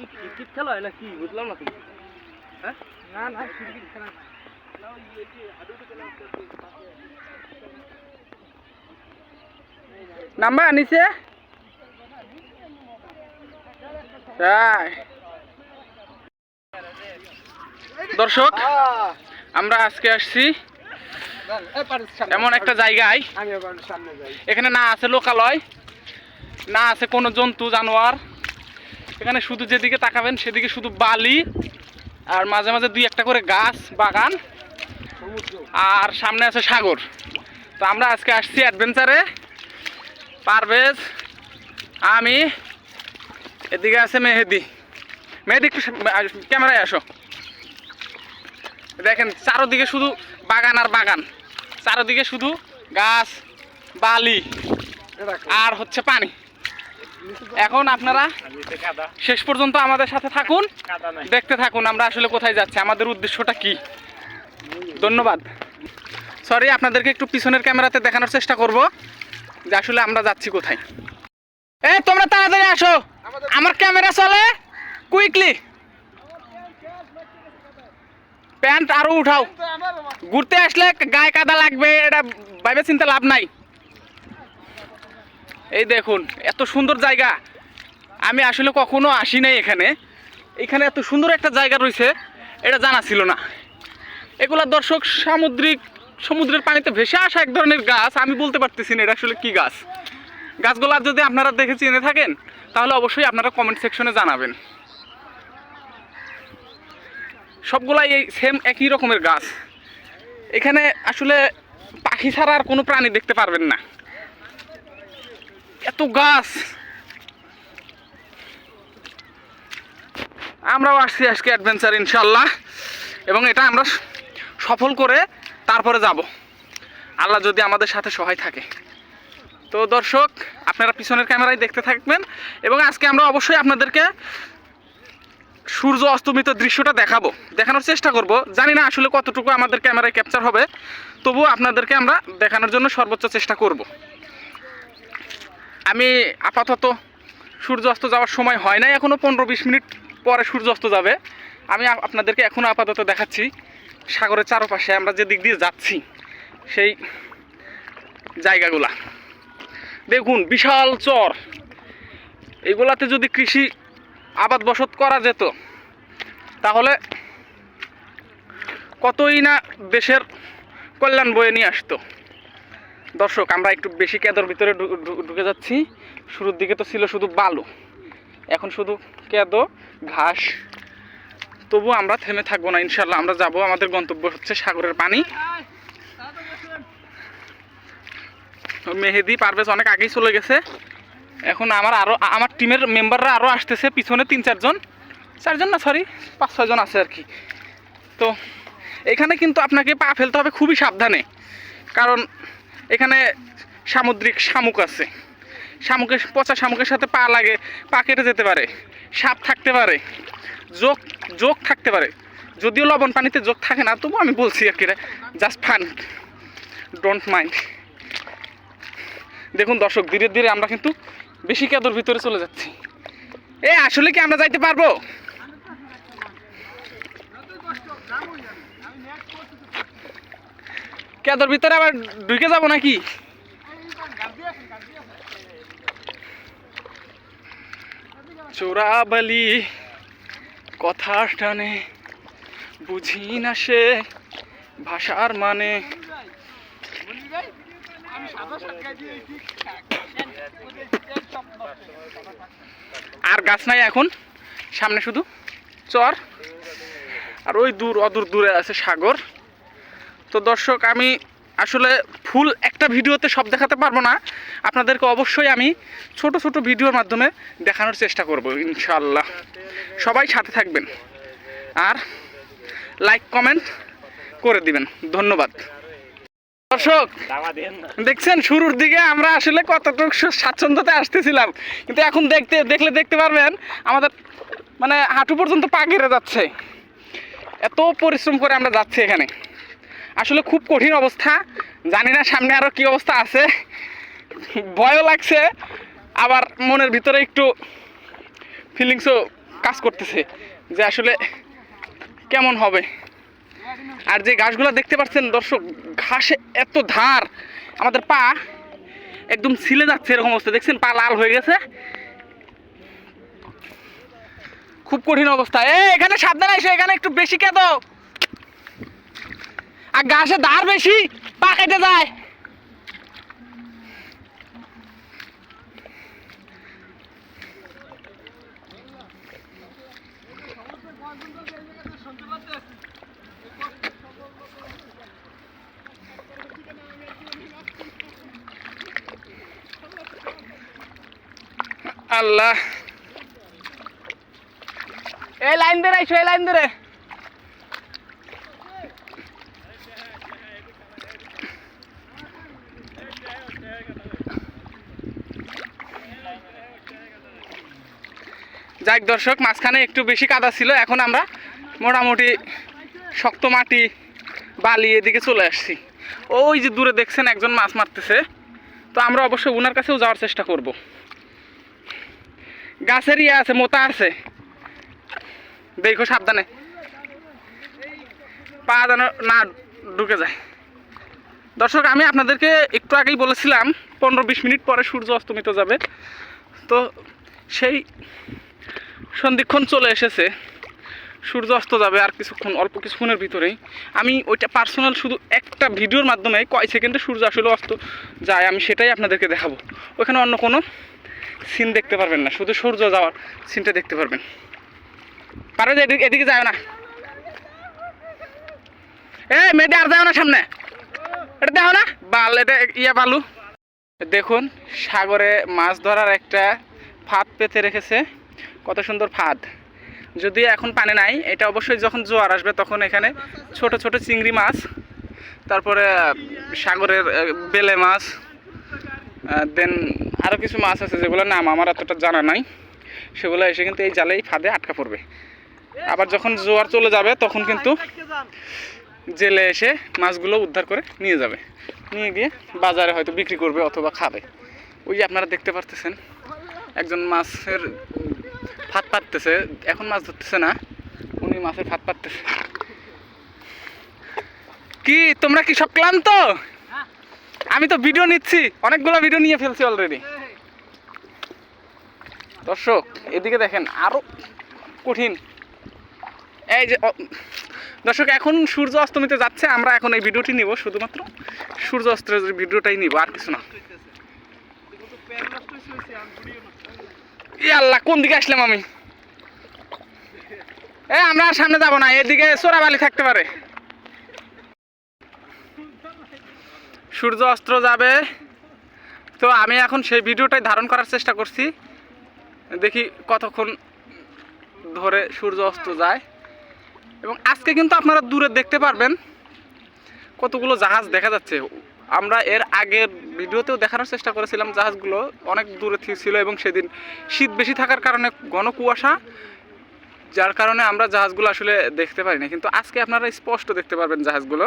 কি ক্রিকেট খেলা হয় না কি বুঝলাম না তুমি। হ্যাঁ? না না ক্রিকেট খেলা নাম্বার তাই। দর্শক আমরা আজকে আসছি এমন একটা জায়গায়। এখানে না আছে লোকালয় না আছে কোনো জন্তু জানোয়ার। এখানে শুধু যেদিকে তাকাবেন সেদিকে শুধু বালি আর মাঝে মাঝে দুই একটা করে গাছ, বাগান আর সামনে আছে সাগর। তো আমরা আজকে আসছি অ্যাডভেঞ্চারে। পারভেজ, আমি, এদিকে আছে মেহেদি। মেহেদি একটু ক্যামেরায় আসো। দেখেন, চারোদিকে শুধু বাগান আর বাগান। চারোদিকে শুধু গাছ, বালি আর হচ্ছে পানি। এখন আপনারা শেষ পর্যন্ত আমাদের সাথে থাকুন, দেখতে থাকুন আমরা আসলে কোথায় যাচ্ছি, আমাদের উদ্দেশ্যটা কি? ধন্যবাদ। সরি আপনাদেরকে একটু পিছনের ক্যামেরাতে দেখানোর চেষ্টা করব যে আসলে আমরা যাচ্ছি কোথায়। এই তোমরা তাড়াতাড়ি আসো। আমার ক্যামেরা চলে? কুইকলি প্যান্ট আরও উঠাও। ঘুরতে আসলে গায়ে কাদা লাগবে, এটা ভাইবে চিন্তা লাভ নাই। এই দেখুন, এত সুন্দর জায়গা। আমি আসলে কখনো আসি নাই এখানে। এখানে এত সুন্দর একটা জায়গা রয়েছে, এটা জানা ছিল না। এগুলা দর্শক সামুদ্রিক, সমুদ্রের পানিতে ভেসে আসা এক ধরনের গাছ, আমি বলতে পারতেছি না এটা আসলে কি গাছ। গাছগুলা যদি আপনারা দেখে চিনে থাকেন, তাহলে অবশ্যই আপনারা কমেন্ট সেকশনে জানাবেন। সবগুলাই এই সেম একই রকমের গাছ। এখানে আসলে পাখি ছাড়া আর কোনো প্রাণী দেখতে পারবেন না। এত গাছ। আমরাও আসছি আজকে অ্যাডভেঞ্চার ইনশাল্লাহ এবং এটা আমরা সফল করে তারপরে যাব। আল্লাহ যদি আমাদের সাথে সহায় থাকে। তো দর্শক, আপনারা পিছনের ক্যামেরায় দেখতে থাকবেন এবং আজকে আমরা অবশ্যই আপনাদেরকে সূর্য অস্তমিত দৃশ্যটা দেখাবো। দেখানোর চেষ্টা করব। জানি না আসলে কতটুকু আমাদের ক্যামেরায় ক্যাপচার হবে। তবুও আপনাদেরকে আমরা দেখানোর জন্য সর্বোচ্চ চেষ্টা করব। আমি আপাতত সূর্য অস্ত যাওয়ার সময় হয় নাই এখনও পনেরো বিশ মিনিট পরে সূর্য অস্ত যাবে। আমি আপনাদেরকে এখনও আপাতত দেখাচ্ছি, সাগরের চারপাশে আমরা যে দিক দিয়ে যাচ্ছি, সেই জায়গাগুলা। দেখুন, বিশাল চর। এগুলাতে যদি কৃষি আবাদ বসত করা যেত, তাহলে কতই না দেশের কল্যাণ বয়ে নিয়ে আসতো। দর্শক, আমরা একটু বেশি কেদর ভিতরে ঢুকে যাচ্ছি। শুরুর দিকে তো ছিল শুধু বালু। এখন শুধু কেদো ঘাস। তবু আমরা থেমে থাকব না ইনশাল্লাহ আমরা যাব, আমাদের গন্তব্য হচ্ছে সাগরের পানি। মেহেদি, পারভেজ অনেক আগেই চলে গেছে। এখন আমার আরও আমার টিমের মেম্বাররা আরও আসতেছে, পিছনে তিন, চারজন। চারজন না সরি পাঁচ, ছয়জন আছে আর কি। তো, এখানে কিন্তু আপনাকে পা ফেলতে হবে খুবই সাবধানে। কারণ এখানে সামুদ্রিক শামুক আছে। শামুকের, পচা শামুকের সাথে পা লাগে, পা কেটে যেতে পারে, সাপ থাকতে পারে, যোগ যোগ থাকতে পারে। যদিও লবণ পানিতে যোগ থাকে না তবু আমি বলছি আর কি জাস্ট ফান ডোন্ট মাইন্ড দেখুন দর্শক, ধীরে ধীরে আমরা কিন্তু বেশি কেদর ভিতরে চলে যাচ্ছি। এ, আসলে কি আমরা যাইতে পারব? কেদর ভিতরে আবার ঢুকে যাব নাকি? চোরাবালি কথা টানে বুঝি না সে ভাষার মানে। আর গাছ নাই এখন, সামনে শুধু চর। আর ওই দূর, অদূর দূরে আছে সাগর। তো দর্শক আমি আসলে ফুল একটা ভিডিওতে সব দেখাতে পারব না। আপনাদেরকে অবশ্যই আমি ছোট ছোট ভিডিওর মাধ্যমে দেখানোর চেষ্টা করব ইনশাল্লাহ সবাই সাথে থাকবেন। আর লাইক কমেন্ট করে দিবেন। ধন্যবাদ। দর্শক দেখছেন শুরুর দিকে আমরা আসলে কতটুকু স্বাচ্ছন্দ্যতে আসতেছিলাম। কিন্তু এখন দেখতে দেখলে দেখতে পারবেন আমাদের মানে হাঁটু পর্যন্ত পা ঘেরে যাচ্ছে। এত পরিশ্রম করে আমরা যাচ্ছি এখানে। আসলে খুব কঠিন অবস্থা। জানি না সামনে আরও কি অবস্থা আছে। ভয়ও লাগছে, আবার মনের ভিতরে একটু ফিলিংসও কাজ করতেছে যে আসলে কেমন হবে। আর যে ঘাসগুলো দেখতে পাচ্ছেন দর্শক, ঘাসে এত ধার, আমাদের পা একদম ছিলে যাচ্ছে এরকম অবস্থা। দেখছেন, পা লাল হয়ে গেছে। খুব কঠিন অবস্থা। এ এখানে সাবধানে এসে, এখানে একটু বেশি কে দাও আর গাছে ধার বেশি পা কেটে যায়। আল্লাহ। এই লাইন ধরে এই লাইন ধরে। যাক দর্শক, মাঝখানে একটু বেশি কাদা ছিল, এখন আমরা মোটামুটি শক্ত মাটি, বালি এদিকে চলে আসছি। ওই যে দূরে দেখছেন একজন মাছ মারতেছে, তো আমরা অবশ্যই ওনার কাছেও যাওয়ার চেষ্টা করব। গাছের ইয়ে আছে, মোতা আছে। দেখো সাবধানে। পা যেন না ঢুকে যায়। দর্শক, আমি আপনাদেরকে একটু আগেই বলেছিলাম, পনেরো বিশ মিনিট পরে সূর্য অস্তমিত যাবে। তো সেই সন্ধিক্ষণ চলে এসেছে। সূর্য অস্ত যাবে আর কিছুক্ষণ, অল্প কিছুক্ষণের ভিতরেই। আমি ওইটা পার্সোনাল শুধু একটা ভিডিওর মাধ্যমে কয় সেকেন্ডে সূর্য আসলে অস্ত যায়, আমি সেটাই আপনাদেরকে দেখাবো। ওখানে অন্য কোনো সিন দেখতে পারবেন না, শুধু সূর্য যাওয়ার সিনটা দেখতে পারবেন। পারো যে এদিকে এদিকে যায় না। এ মেয়েটা আর যাও না সামনে। এটা দেখো না। বাল, এটা ইয়া বালু। দেখুন, সাগরে মাছ ধরার একটা ফাঁদ পেতে রেখেছে। কত সুন্দর ফাঁদ। যদি এখন পানি নাই, এটা অবশ্যই যখন জোয়ার আসবে তখন এখানে ছোট ছোট চিংড়ি মাছ, তারপরে সাগরের বেলে মাছ দেন আরও কিছু মাছ আছে যেগুলোর নাম আমার এতটা জানা নাই। সেগুলো এসে কিন্তু এই জালেই ফাঁদে আটকা পড়বে। আবার যখন জোয়ার চলে যাবে তখন কিন্তু জেলে এসে মাছগুলো উদ্ধার করে নিয়ে যাবে। নিয়ে গিয়ে বাজারে হয়তো বিক্রি করবে অথবা খাবে। ওই যে আপনারা দেখতে পারতেছেন, একজন মাছের ফাঁদ পাততেছে এখন মাছ ধরতেছে না, উনি মাছের ফাঁদ পাততেছে কি, তোমরা কি সব ক্লান্ত? আমি তো ভিডিও নিচ্ছি, অনেকগুলো ভিডিও নিয়ে ফেলছি অলরেডি দর্শক, এদিকে দেখেন, আরও কঠিন। এই যে দর্শক, এখন সূর্য অস্তমিতে যাচ্ছে, আমরা এখন এই ভিডিওটি নিব, শুধুমাত্র সূর্য অস্তের ভিডিওটাই নিব, আর কিছু না। আল্লাহ, কোন দিকে আসলাম আমি? এ, আমরা আর সামনে যাব না, এদিকে চোরাবালি থাকতে পারে। সূর্য অস্ত্র যাবে। তো আমি এখন সেই ভিডিওটাই ধারণ করার চেষ্টা করছি। দেখি কতক্ষণ ধরে সূর্য অস্ত যায়। এবং আজকে কিন্তু আপনারা দূরে দেখতে পারবেন কতগুলো জাহাজ দেখা যাচ্ছে। আমরা এর আগের ভিডিওতেও দেখানোর চেষ্টা করেছিলাম জাহাজগুলো অনেক দূরে ছিল এবং সেদিন শীত বেশি থাকার কারণে ঘন কুয়াশা, যার কারণে আমরা জাহাজগুলো আসলে দেখতে পারি না কিন্তু আজকে আপনারা স্পষ্ট দেখতে পারবেন জাহাজগুলো।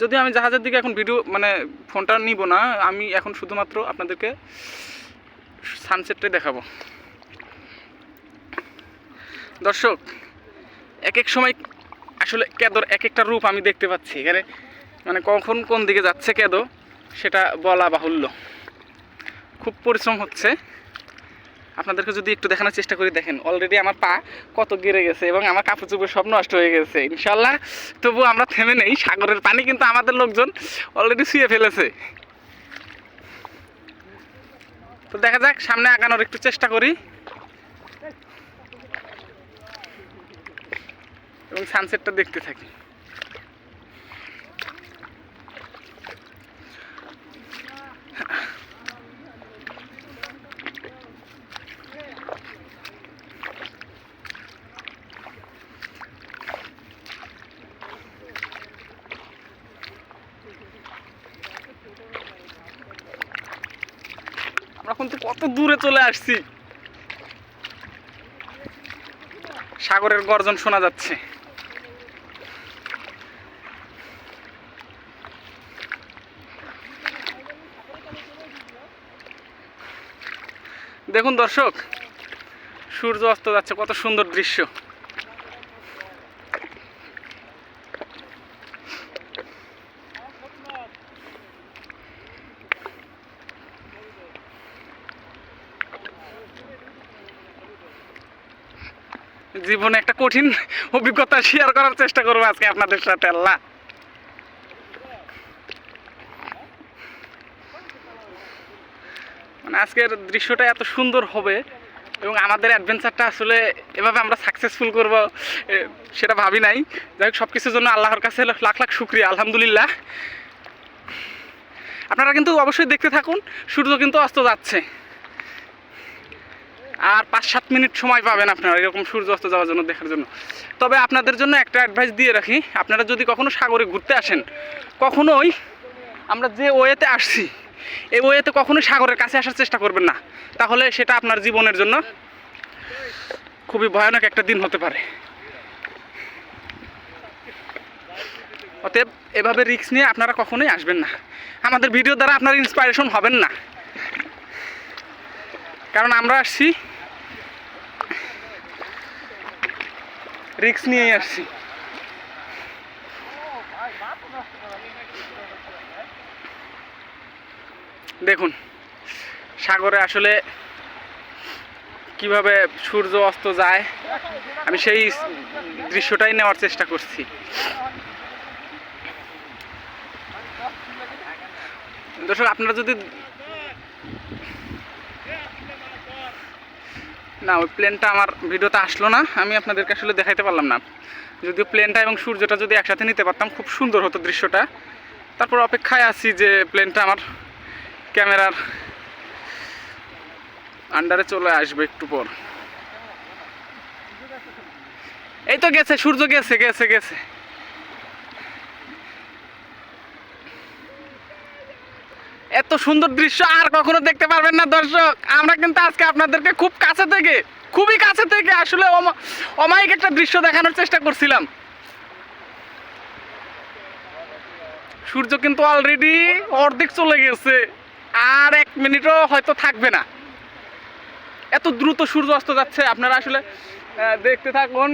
যদি আমি জাহাজের দিকে এখন ভিডিও মানে ফোনটা নিব না, আমি এখন শুধুমাত্র আপনাদেরকে সানসেটটাই দেখাবো। দর্শক, এক এক সময় আসলে কেদর এক একটা রূপ আমি দেখতে পাচ্ছি। এখানে মানে কখন কোন দিকে যাচ্ছে কেদো, সেটা বলা বাহুল্য। খুব পরিশ্রম হচ্ছে। আপনাদেরকে যদি একটু দেখানোর চেষ্টা করি, দেখেন অলরেডি আমার পা কত গেড়ে গেছে এবং আমার কাপড় চোপড় সব নষ্ট হয়ে গেছে ইনশাল্লাহ তবু আমরা থেমে নেই, সাগরের পানি কিন্তু আমাদের লোকজন অলরেডি শুয়ে ফেলেছে। তো দেখা যাক, সামনে আগানোর একটু চেষ্টা করি। এবং সানসেটটা দেখতে থাকি। আমরা কিন্তু কত দূরে চলে আসছি? সাগরের গর্জন শোনা যাচ্ছে। দেখুন দর্শক, সূর্য অস্ত যাচ্ছে, কত সুন্দর দৃশ্য। জীবনে একটা কঠিন অভিজ্ঞতা শেয়ার করার চেষ্টা করব আজকে আপনাদের সাথে, আল্লাহ। আজকের দৃশ্যটা এত সুন্দর হবে এবং আমাদের অ্যাডভেঞ্চারটা আসলে এভাবে আমরা সাকসেসফুল করব সেটা ভাবি নাই। যাই হোক সব কিছুর জন্য আল্লাহর কাছে লাখ লাখ শুক্রিয়া, আলহামদুলিল্লাহ। আপনারা কিন্তু অবশ্যই দেখতে থাকুন, সূর্য কিন্তু অস্ত যাচ্ছে। আর পাঁচ সাত মিনিট সময় পাবেন আপনারা এরকম সূর্য অস্ত যাওয়ার জন্য দেখার জন্য। তবে আপনাদের জন্য একটা অ্যাডভাইস দিয়ে রাখি, আপনারা যদি কখনো সাগরে ঘুরতে আসেন, কখনোই আমরা যে ওয়েতে আসছি এই ওয়েতে কখনোই সাগরের কাছে আসার চেষ্টা করবেন না। তাহলে সেটা আপনার জীবনের জন্য খুবই ভয়ানক একটা দিন হতে পারে। অতএব এভাবে রিস্ক নিয়ে আপনারা কখনোই আসবেন না। আমাদের ভিডিও দ্বারা আপনার ইন্সপায়ারেশন হবেন না। কারণ আমরা আসছি, রিস্ক নিয়েই আসছি। দেখুন, সাগরে আসলে কীভাবে সূর্য অস্ত যায়, আমি সেই দৃশ্যটাই নেওয়ার চেষ্টা করছি। দর্শক, আপনারা যদি না, ওই প্লেনটা আমার ভিডিওতে আসলো না, আমি আপনাদেরকে আসলে দেখাইতে পারলাম না। যদিও প্লেনটা এবং সূর্যটা যদি একসাথে নিতে পারতাম, খুব সুন্দর হতো দৃশ্যটা। তারপর অপেক্ষায় আছি যে প্লেনটা আমার ক্যামেরার আন্ডারে চলে আসবে একটু পর। এই তো গেছে, সূর্য গেছে গেছে গেছে। এত সুন্দর দৃশ্য আর কখনো দেখতে পারবেন না দর্শক। আমরা কিন্তু আজকে আপনাদেরকে খুব কাছে থেকে, খুবই কাছে থেকে আসলে অমা- অমায়িক একটা দৃশ্য দেখানোর চেষ্টা করছিলাম। সূর্য কিন্তু অলরেডি অর্ধেক চলে গেছে। আর এক মিনিটও হয়তো থাকবে না। এত দ্রুত সূর্য অস্ত যাচ্ছে, আপনারা আসলে দেখতে থাকুন।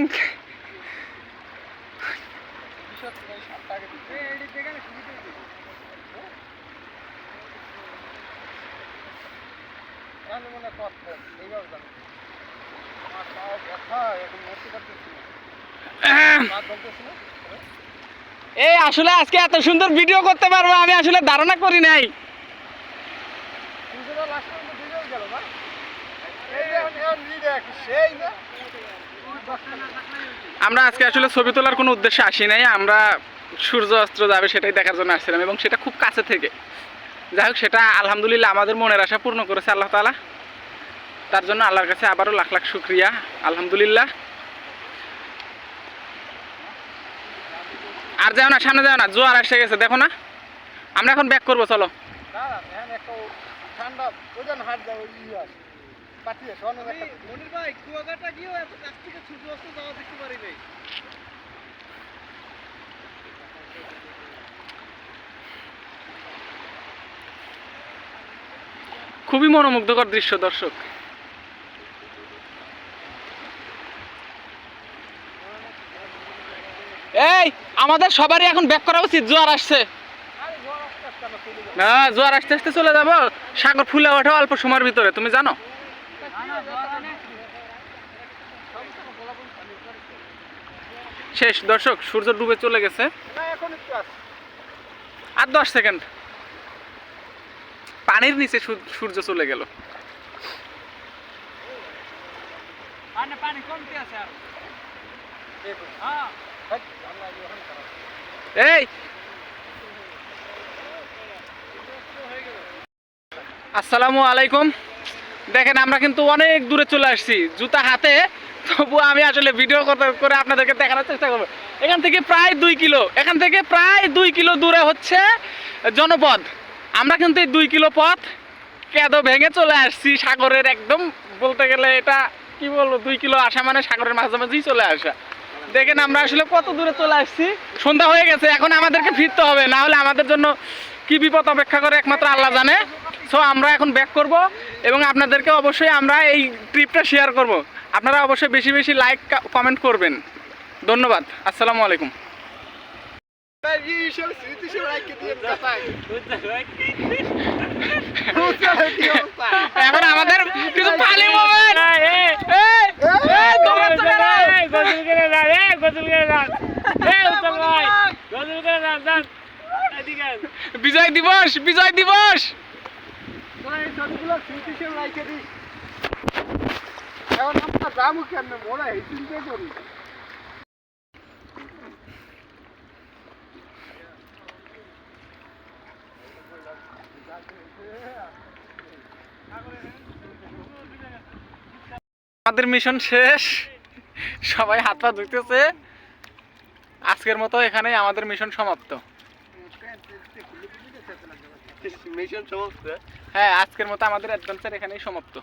এই আসলে আজকে এত সুন্দর ভিডিও করতে পারব, আমি আসলে ধারণা করি নাই। আমরা আজকে আসলে ছবি তোলার কোনো উদ্দেশ্যে আসি নাই। আমরা সূর্য অস্ত্র যাবে সেটাই দেখার জন্য আসছিলাম এবং সেটা খুব কাছে থেকে। যাই হোক, সেটা আলহামদুলিল্লাহ আমাদের মনের আশা পূর্ণ করেছে আল্লাহ তালা তার জন্য আল্লাহর কাছে আবারও লাখ লাখ শুক্রিয়া। আলহামদুলিল্লাহ। আর যাও না, সামনে যাও না, জোয়ার এসে গেছে, দেখো না। আমরা এখন ব্যাক করব, চলো। ঠান্ডা পাঠিয়ে শোনো মনির ভাই কুয়াকাটা গিয়েও এত কাছ থেকে সূর্য অস্ত যাওয়া দেখতে পারি নাই। খুবই মনোমুগ্ধকর দৃশ্য দর্শক। এই আমাদের সবারই এখন ব্যাক করা উচিত জোয়ার আসছে। না জোয়ার আসতে আসতে চলে যাব। সাগর ফুলে ওঠা অল্প সময়ের ভিতরে তুমি জানো? শেষ। দর্শক সূর্য ডুবে চলে গেছে। আর দশ সেকেন্ড। পানির নিচে সূর্য চলে গেল। হ্যাঁ। এই। আসসালামু আলাইকুম। দেখেন আমরা কিন্তু অনেক দূরে চলে আসছি। জুতা হাতে তবু আমি আসলে ভিডিও করে আপনাদেরকে দেখানোর চেষ্টা করব। এখান থেকে প্রায় দুই কিলো, এখান থেকে প্রায় দুই কিলো দূরে হচ্ছে জনপদ। আমরা কিন্তু এই দুই কিলো পথ কেদো ভেঙে চলে আসছি সাগরের একদম, বলতে গেলে এটা কি বলব, দুই কিলো আসা মানে সাগরের মাঝামাঝি চলে আসা। দেখেন আমরা আসলে কত দূরে চলে আসছি। সন্ধ্যা হয়ে গেছে, এখন আমাদেরকে ফিরতে হবে, না হলে আমাদের জন্য কি বিপদ অপেক্ষা করে একমাত্র আল্লাহ জানে। সো আমরা এখন ব্যাক করব এবং আপনাদেরকে অবশ্যই আমরা এই ট্রিপটা শেয়ার করব আপনারা অবশ্যই বেশি বেশি লাইক কমেন্ট করবেন ধন্যবাদ আসসালামু আলাইকুম এখন আমাদের বিজয় দিবস বিজয় দিবস দিস এখন আমরা যাব কেন মোরা এই চিন্তা করি আমাদের মিশন শেষ। সবাই হাত পা ধুইতেছে। আজকের মতো এখানেই আমাদের মিশন সমাপ্ত। মিশন সমস্ত হ্যাঁ আজকের মতো আমাদের অ্যাডভেঞ্চার এখানেই সমাপ্ত।